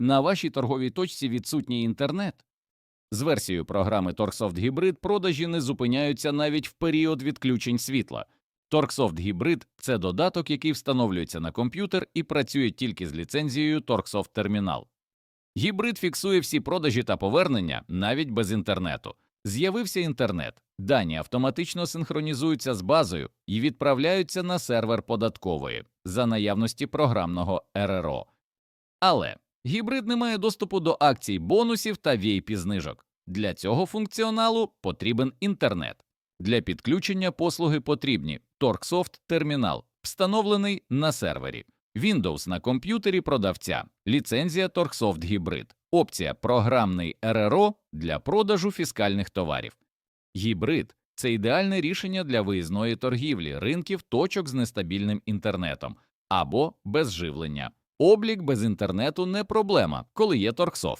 На вашій торговій точці відсутній інтернет. З версією програми TorqSoft Hybrid продажі не зупиняються навіть в період відключень світла. TorqSoft Hybrid – це додаток, який встановлюється на комп'ютер і працює тільки з ліцензією TorqSoft Terminal. Гібрид фіксує всі продажі та повернення навіть без інтернету. З'явився інтернет, дані автоматично синхронізуються з базою і відправляються на сервер податкової за наявності програмного РРО. Але гібрид не має доступу до акцій, бонусів та vip знижок. Для цього функціоналу потрібен інтернет. Для підключення послуги потрібні TorqSoft термінал, встановлений на сервері, Windows на комп'ютері продавця, ліцензія TorqSoft Hybrid, опція програмний РРО для продажу фіскальних товарів. Гібрид це ідеальне рішення для виїзної торгівлі, ринків точок з нестабільним інтернетом або без живлення. Облік без інтернету не проблема, коли є TorqSoft.